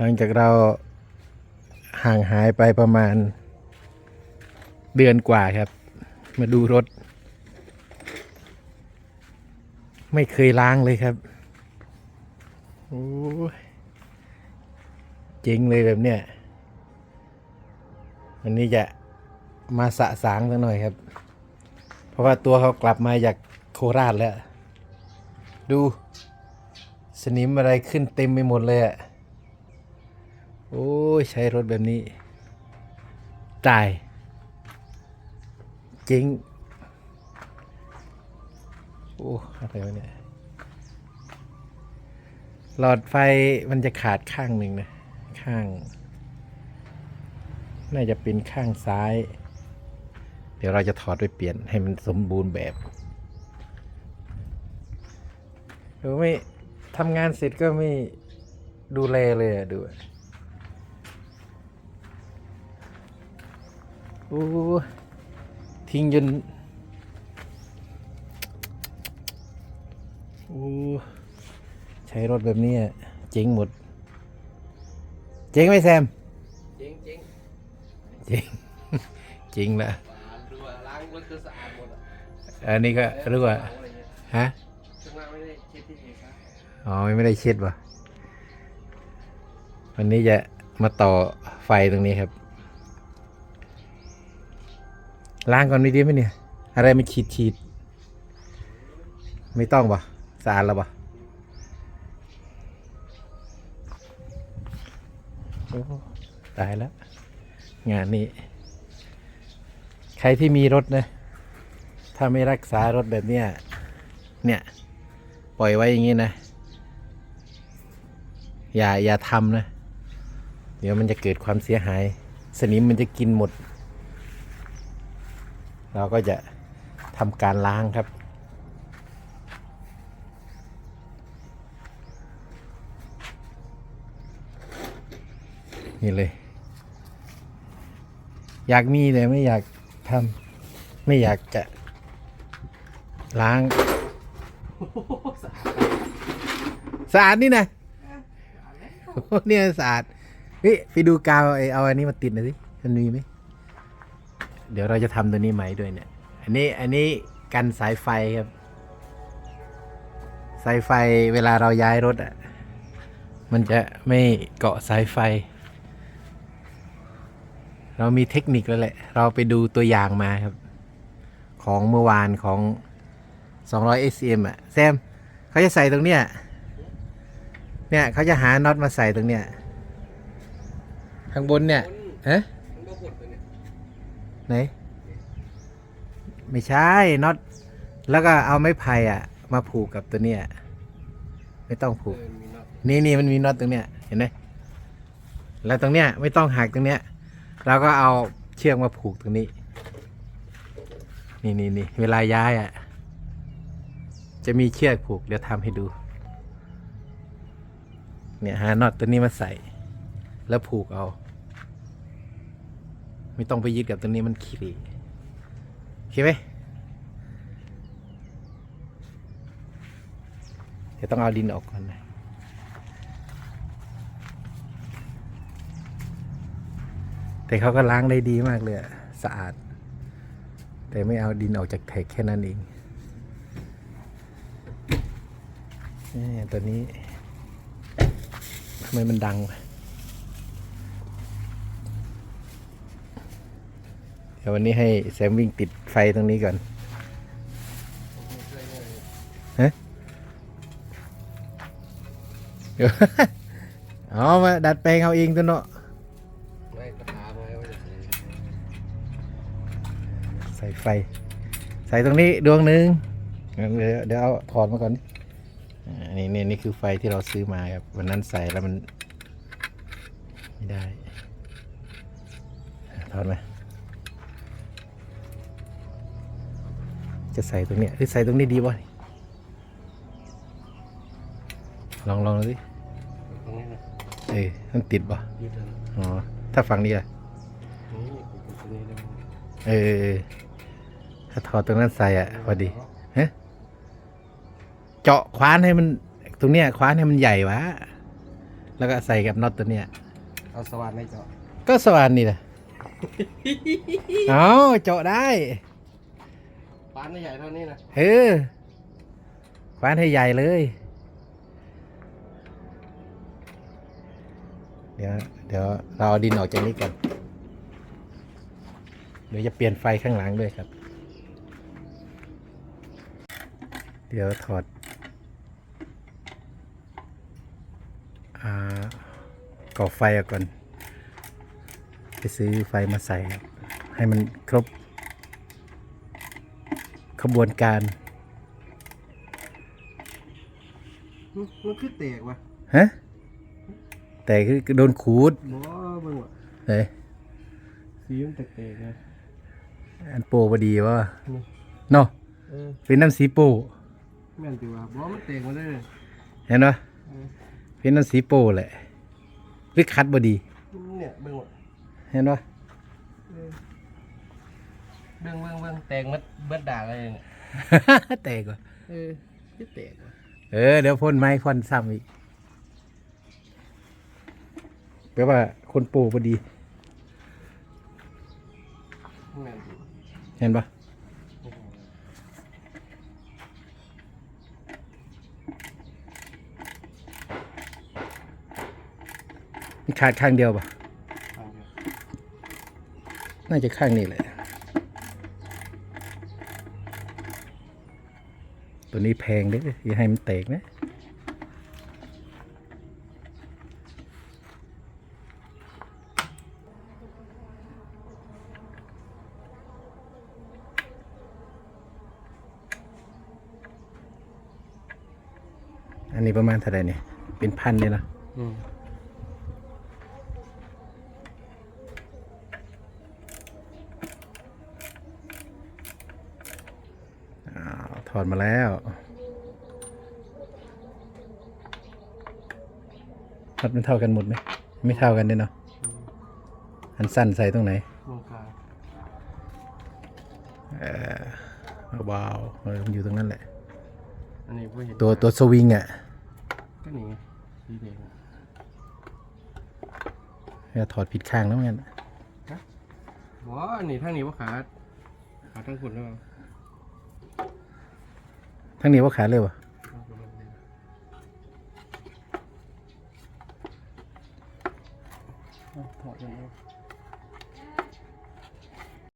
หลังจากเราห่างหายไปประมาณเดือนกว่าครับ มาดูรถ ไม่เคยล้างเลยครับโอ้ยเจ๋งเลยแบบเนี้ยวันนี้จะมาสะสางสักหน่อยครับ เพราะว่าตัวเขากลับมาจากโคราชแล้ว ดู สนิมอะไรขึ้นเต็มไปหมดเลยอะ โอ้ย ใช้รถแบบนี้ ตาย จริง โอ้อะไรวะเนี่ย หลอดไฟมันจะขาดข้างหนึ่งนะ ข้าง น่าจะเป็นข้างซ้าย เดี๋ยวเราจะถอดไปเปลี่ยนให้มันสมบูรณ์แบบดูไม่ทำงานเสร็จก็ไม่ดูแลเลยอะดูอะ โอ้ทิ้งจนโอ้ใช้รถแบบนี้อะเจ๊งหมด เจ๊งไหมแซม เจ๊งเจ๊งเจ๊งจริงละสะอาดดูว่าล้างรถก็สะอาดหมดอะอันนี้ก็รู้ว่าอะไรเงี้ยฮะข้างล่างไม่ได้เช็ดที่ไหนครับอ๋อไม่ได้เช็ดว่ะวันนี้จะมาต่อไฟตรงนี้ครับ ล้างก่อนไม่ดีไหมเนี่ย อะไรมันฉีดฉีดไม่ต้องป่ะสะอาดแล้วป่ะตายแล้ว งานนี้ ใครที่มีรถนะ ถ้าไม่รักษารถแบบเนี้ยเนี่ย ปล่อยไว้อย่างนี้นะ อย่าอย่าทำนะ เดี๋ยวมันจะเกิดความเสียหาย สนิมมันจะกินหมด เราก็จะทำการล้างครับ นี่เลย อยากมีแต่ไม่อยากทำไม่อยากจะล้างสะอาดนี่นะโอ้โหเนี่ยสะอาดเฮ้ยไปดูกาวไอเอาอันนี้มาติดหน่อยสิมันมีไหม เดี๋ยวเราจะทำตัวนี้ใหม่ด้วยเนี่ย อันนี้อันนี้กันสายไฟครับ สายไฟเวลาเราย้ายรถอะ มันจะไม่เกาะสายไฟ เรามีเทคนิคแล้วแหละ เราไปดูตัวอย่างมาครับ ของเมื่อวานของ 200 SCM อะ แซมเขาจะใส่ตรงเนี้ย เนี่ยเขาจะหาน็อตมาใส่ตรงเนี้ย ข้างบนเนี่ยฮะ มันก็หดเลยเนี่ย ไหน ไม่ใช่น็อตแล้วก็เอาไม้ไผ่อะมาผูกกับตัวเนี้ยไม่ต้องผูกเออมีน็อตนี่นี่มันมีน็อตตรงเนี้ยเห็นไหมแล้วตรงเนี้ยไม่ต้องหักตรงเนี้ยเราก็เอาเชือกมาผูกตรงนี้ นี่นี่นี่เวลาย้ายอะ จะมีเชือกผูกเดี๋ยวทำให้ดู เนี่ยหาน็อตตัวนี้มาใส่ แล้วผูกเอา ไม่ต้องไปยึดกับตัวนี้มันขี้รีโอเคไหมเดี๋ยวต้องเอาดินออกก่อนนะแต่เขาก็ล้างได้ดีมากเลยสะอาด แต่ไม่เอาดินออกจากแท็กแค่นั้นเองนี่ตัวนี้ทำไมมันดังวะ เดี๋ยววันนี้ให้แซมวิ่งติดไฟตรงนี้ก่อนฮะเดี๋ยวเอมาดัดแปลงเอาเองตัวเนาะไม่กระถาไว้ไว้จะใส่ใส่ไฟ ใส่ตรงนี้ดวงหนึ่งเดี๋ยวเดี๋ยวเอาถอดมาก่อนอ่านี่นี่นี่คือไฟที่เราซื้อมาครับวันนั้นใส่แล้วมัน ไม่ได้ถอดไหม จะใส่ตรงเนี้ยหรือใส่ตรงนี้ดีบ่ลองลองดูสิตรงนี้นะเออมันติดบ่ยืดแล้วนะอ๋อถ้าฝั่งนี้ล่ะนี่กูตรงนี้ได้ไหมเออถ้าถอดตรงนั้นใส่อะพอดีฮะเจาะคว้านให้มัน ตรงเนี้ยคว้านให้มันใหญ่วะแล้วก็ใส่กับน็อตตัวเนี้ยเอาสว่านไม่เจาะก็สว่านนี่แหละ เอาเจาะได้ ปานให้ใหญ่เท่านี้นะเออฟานให้ใหญ่เลย เดี๋ยวเดี๋ยวเราเอาดินออกจากนี้ก่อน เดี๋ยวจะเปลี่ยนไฟข้างหลังด้วยครับ เดี๋ยวถอดก่อไฟออกก่อน ไปซื้อไฟมาใส่ให้มันครบ ขบวนการ มันคือแตกว่ะฮะ แต่คือโดนขูดบ่เบิ่งว่ะเลยสีมันแตกๆนะอันโปรพอดีว่านี่เนาะเออเป็นน้ำสีโปรแม่นติว่าบ่มันแตกมาเลย เห็นปะเออเป็นน้ำสีโปรแหละหรือคัดบดีเนี่ยเบิ่งว่ะเห็นปะเออ เบิ่งเบิ่งเบิ่งแตกมัดเบิดด่าเลยเนี่ยแตกว่ะเออคือแตกว่ะเออเดี๋ยวพ่นไม้พ่นซ้ำอีกแปลว่าคนโปรพอดี แม่นติเห็นปะมันขาดข้างเดียวปะฟังเดียวน่าจะข้างนี้แหละ ตัวนี้แพงเด้อย่าให้มันแตกนะอันนี้ประมาณเท่าไหร่เนี่ย เป็นพันเลยนะอืมอ้าวถ อดมาแล้ว น็อตมันเท่ากันหมดไหม ไม่เท่ากันเนี่ยเนาะ อันสั้นใส่ตรงไหนตรงกลางเออเบาๆเออมันอยู่ตรงนั้นแหละ อันนี้บ่เห็นตัวตัวสวิงอะก็นี่ไงสีแดงอะอย่าถอดผิดข้างแล้วงั้นบ่อันนี้ทางนี้บ่ขาดขาดทั้งคุณแล้ว ทั้งนี้ว่าขายเลยวะถอดกันแล้ว